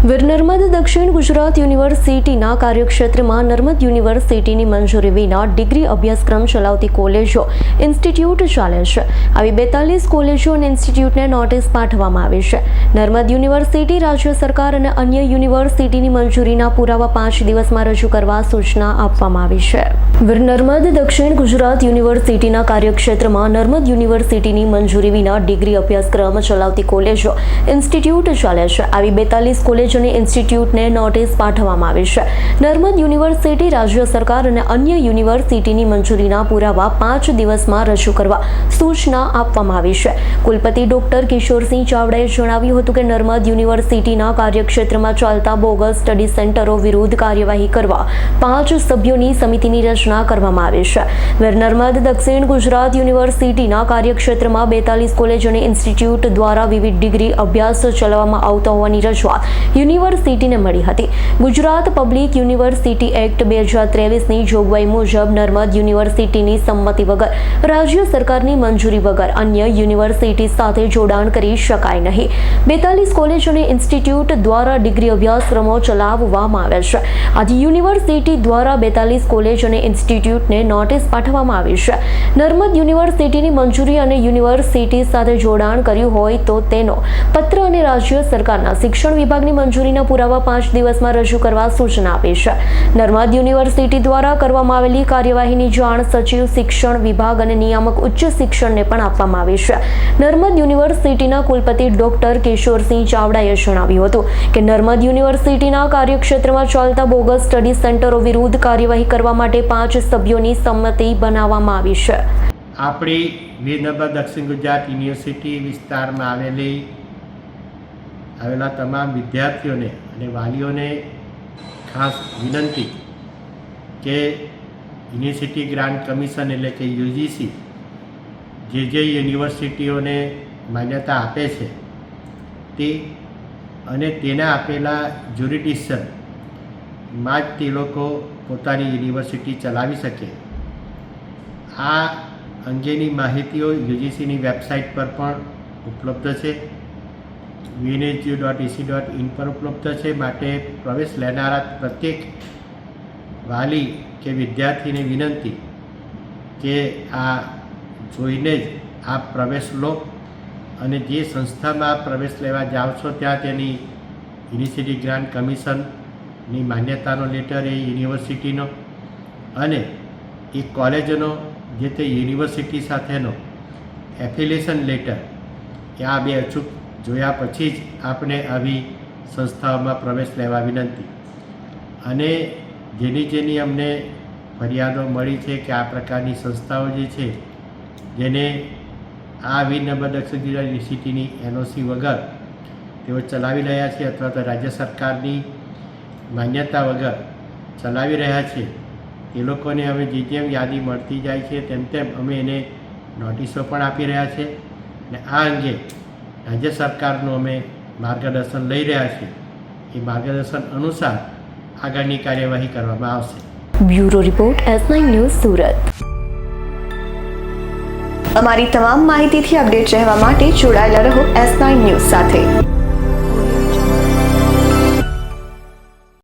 વીર નર્મદ દક્ષિણ ગુજરાત યુનિવર્સિટીના કાર્યક્ષેત્રમાં નર્મદ યુનિવર્સિટીની મંજૂરી વિના ડિગ્રી અભ્યાસક્રમ ચલાવતી કોલેજો ઇન્સ્ટિટ્યૂટ ચાલે છે. આવી બેતાલીસ કોલેજો અને ઇન્સ્ટિટ્યૂટને નોટિસ પાઠવવામાં આવી છે. નર્મદ યુનિવર્સિટી રાજ્ય સરકાર અને અન્ય યુનિવર્સિટીની મંજૂરીના પુરાવા પાંચ દિવસમાં રજૂ કરવા સૂચના આપવામાં આવી છે. વીર નર્મદ દક્ષિણ ગુજરાત યુનિવર્સિટીના કાર્યક્ષેત્રમાં નર્મદ યુનિવર્સિટીની મંજૂરી વિના ડિગ્રી અભ્યાસક્રમ ચલાવતી કોલેજો ઇન્સ્ટિટ્યૂટ ચાલે છે. આવી બેતાલીસ કોલેજ અને ઇન્સ્ટિટ્યૂટને નોટિસ પાઠવવામાં આવી છે. નર્મદ યુનિવર્સિટી રાજ્ય સરકાર અને અન્ય યુનિવર્સિટીની મંજૂરીના પુરાવા પાંચ દિવસમાં રજૂ કરવા સૂચના આપવામાં આવી છે. કુલપતિ ડોક્ટર કિશોરસિંહ ચાવડાએ જણાવ્યું હતું કે નર્મદ યુનિવર્સિટીના કાર્યક્ષેત્રમાં ચાલતા બોગસ સ્ટડી સેન્ટરો વિરુદ્ધ કાર્યવાહી કરવા પાંચ સભ્યોની સમિતિની રચના કરવામાં આવી છે. નર્મદ દક્ષિણ ગુજરાત યુનિવર્સિટીના કાર્યક્ષેત્રમાં બેતાલીસ કોલેજ અને ઇન્સ્ટિટ્યૂટ દ્વારા વિવિધ ડિગ્રી અભ્યાસ ચલાવવામાં આવતા હોવાની રજૂઆત યુનિવર્સિટીને મળી હતી. ગુજરાત પબ્લિક યુનિવર્સિટી એક્ટ બે હજાર ત્રેવીસની જોગવાઈ મુજબ નર્મદ યુનિવર્સિટીની સંમતિ વગર, રાજ્ય સરકારની મંજૂરી વગર અન્ય યુનિવર્સિટી સાથે જોડાણ કરી શકાય નહીં. બેતાલીસ કોલેજ અને ઇન્સ્ટિટ્યૂટ દ્વારા ડિગ્રી અભ્યાસક્રમો ચલાવવામાં આવે છે. આજે યુનિવર્સિટી દ્વારા બેતાલીસ કોલેજ અને ઇન્સ્ટિટ્યૂટને નોટિસ પાઠવવામાં આવી છે. નર્મદ યુનિવર્સિટીની મંજૂરી અને યુનિવર્સિટી સાથે જોડાણ કર્યું હોય તો તેનો પત્ર અને રાજ્ય સરકારના શિક્ષણ વિભાગની મંજૂરીના પુરાવા પાંચ દિવસમાં રજૂ કરવા સૂચના આપી છે. નર્મદ યુનિવર્સિટી દ્વારા કરવામાં આવેલી કાર્યવાહીની જાણ સચિવ, શિક્ષણ વિભાગ અને નિયામક ઉચ્ચ શિક્ષણને પણ આપવામાં આવી છે. નર્મદ યુનિવર્સિટીના કુલપતિ ડોક્ટર કિશોરસિંહ ચાવડાએ જણાવ્યું હતું કે, નર્મદ યુનિવર્સિટીના કાર્યક્ષેત્રમાં ચાલતા બોગસ સ્ટડી સેન્ટરો વિરુદ્ધ કાર્યવાહી કરવા માટે પાંચ સભ્યોની સંમતિ બનાવવામાં આવી છે. આપણી વિનર્મદ દક્ષિણ ગુજરાત યુનિવર્સિટી વિસ્તારમાં આવેલી આવેલા તમામ વિદ્યાર્થીઓને અને વાલીઓને ખાસ વિનંતી કે યુનિવર્સિટી ગ્રાન્ટ કમિશન એટલે કે યુજીસી જે જે યુનિવર્સિટીઓને માન્યતા આપે છે તે અને તેના આપેલા જ્યુરિડિશન જ તે લોકો પોતાની યુનિવર્સિટી ચલાવી શકે. આ અંગેની માહિતીઓ યુજીસીની વેબસાઇટ પર પણ ઉપલબ્ધ છે. VNHU dot AC dot in પર ઉપલબ્ધ છે. માટે પ્રવેશ લેનારા પ્રત્યેક વાલી કે વિદ્યાર્થીને વિનંતી કે આ જોઈને જ આપ પ્રવેશ લો અને જે સંસ્થામાં પ્રવેશ લેવા જાઓ છો, ત્યાં તેની યુનિવર્સિટી ગ્રાન્ટ કમિશનની માન્યતાનો લેટર એ યુનિવર્સિટીનો અને એ કોલેજનો જે તે યુનિવર્સિટી સાથેનો એફિલેશન લેટર, કે આ બે અચૂક જોયા પછી જ આપણે આવી સંસ્થાઓમાં પ્રવેશ લેવા વિનંતી. અને જેની જેની અમને ફરિયાદો મળી છે કે આ પ્રકારની સંસ્થાઓ જે છે, જેને આ વીર નંબર દક્ષિણ ગુજરાત યુનિવર્સિટીની એનઓસી વગર તેઓ ચલાવી રહ્યા છે અથવા તો રાજ્ય સરકારની માન્યતા વગર ચલાવી રહ્યા છે, એ લોકોને હવે જે જેમ યાદી મળતી જાય છે, તેમ તેમ અમે એને નોટિસો પણ આપી રહ્યા છે. અને આ અંગે રાજ્ય સરકારનું અમે માર્ગદર્શન લઈ રહ્યા છીએ. એ માર્ગદર્શન અનુસાર આગળની કાર્યવાહી કરવામાં આવશે. Bureau report S nine news Surat. અમારી તમામ માહિતીથી અપડેટ રહેવા માટે જોડાયેલા રહો એસ નાઇન ન્યૂઝ સાથે.